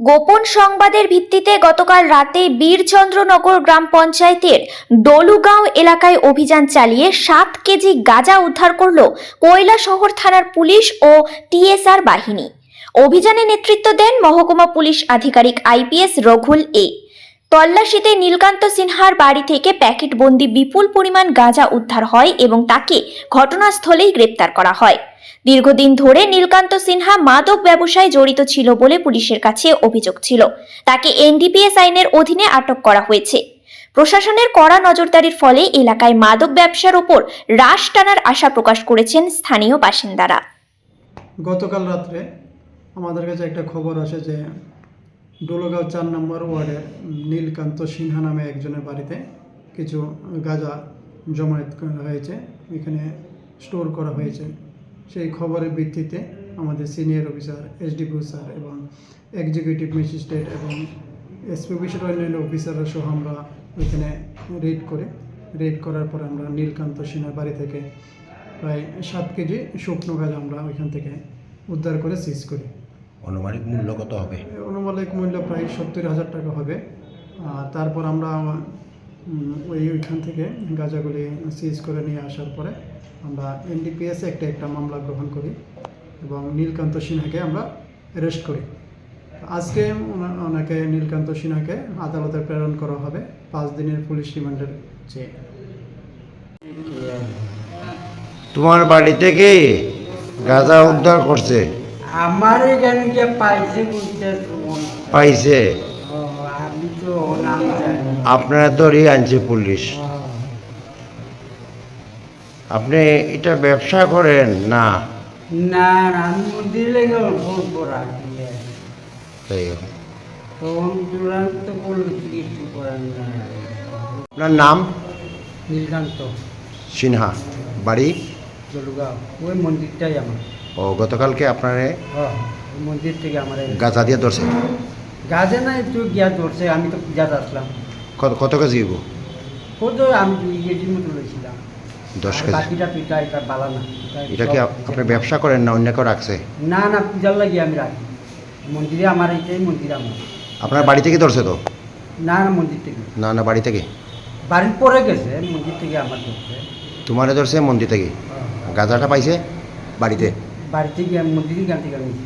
গোপন সংবাদের ভিত্তিতে গতকাল রাতে বীরচন্দ্রনগর গ্রাম পঞ্চায়েতের ডলুগাঁও এলাকায় অভিযান চালিয়ে সাত কেজি গাঁজা উদ্ধার করল কৈলাসহর থানার পুলিশ ও টিএসআর বাহিনী। অভিযানে নেতৃত্ব দেন মহকুমা পুলিশ আধিকারিক আইপিএস রঘুল এ। তল্লাশিতে নীলকান্ত সিনহার বাড়ি থেকে প্যাকেটবন্দি বিপুল পরিমাণ গাঁজা উদ্ধার হয় এবং তাকে ঘটনাস্থলেই গ্রেপ্তার করা হয়। দীর্ঘদিন ধরে নীলকান্ত সিনহা মাদক ব্যবসায় জড়িত ছিল বলে পুলিশের কাছে অভিযোগ ছিল। তাকে এনডিপিএস আইনের অধীনে আটক করা হয়েছে। প্রশাসনের কড়া নজরদারির ফলে এলাকায় মাদক ব্যবসার ওপর রাশ টানার আশা প্রকাশ করেছেন স্থানীয় বাসিন্দারা। গতকাল রাত্রে আমাদের কাছে একটা খবর আসে যে ডোলোগাঁও চার নম্বর ওয়ার্ডের নীলকান্ত সিনহা নামে একজনের বাড়িতে কিছু গাঁজা জমায়েত হয়েছে। এখানে স্টোর করা হয়েছে। সেই খবরের ভিত্তিতে আমাদের সিনিয়র অফিসার এসডিপিও স্যার এবং এক্সিকিউটিভ ম্যাজিস্ট্রেট এবং এসপি অফিসের অন্যান্য অফিসাররা সহ আমরা ওইখানে রেড করে রেড করার পর আমরা নীলকান্ত সিনহার বাড়ি থেকে প্রায় সাত কেজি শুকনো গাছ আমরা ওইখান থেকে উদ্ধার করে সিজ করি। অনুমানিক মূল্য কত হবে? অনুমানিক মূল্য প্রায় সত্তর হাজার টাকা হবে। আর তারপর আমরা ওই ওইখান থেকে গাঁজাগুলি সিজ করে নিয়ে আসার পরে আমরা এনডিপিএসে একটা একটা মামলা গ্রহণ করি এবং নীলকান্ত সিনহাকে আমরা অ্যারেস্ট করি। আজকে ওনা- ওনাকে নীলকান্ত সিনহাকে আদালতে প্রেরণ করা হবে পাঁচ দিনের পুলিশ রিমান্ডের চেয়ে। তোমার বাড়ি থেকে গাঁজা উদ্ধার করছে? আমার এখানে যে পাইছে পাইছে? আমি তো নাম জানি আপনারা আনছে পুলিশ। আপনি এটা ব্যবসা করেন? না। না আমি মন্দিরে গেল ফোন করা তাই হোক। তখন তুলার তো বলল কিছু করার না। আপনার নাম? নীলকান্ত। সিনহা। বাড়ি? জলগাঁও। ওই মন্দিরটাই আমার। ও গতকালকে আপনারে মন্দির থেকে আমার গাঁজা দিয়ে ধরছে? গাছে না একটু গিয়া ধরছে আমি তো পূজাতে আসলাম। কত কত কেজি হইব? কত আমি দুই কেজির মতো লইছিলাম। দশ কেজি। বাকিটা তো এটা বালা না এটা কি আপনি ব্যবসা করেন না অন্য কেউ রাখছে? না না পূজার লাগি আমি রাখি। মন্দিরে আমার এইটাই মন্দির আমার। আপনার বাড়ি থেকে ধরছে তো? না না মন্দির থেকে। না না বাড়ি থেকে? বাড়ির পরে গেছে মন্দির থেকে আমার ধরছে। তোমারে ধরছে মন্দির থেকে? গাঁজাটা পাইছে বাড়িতে? বাড়িতে আমি মন্দির গান থেকে আনিছি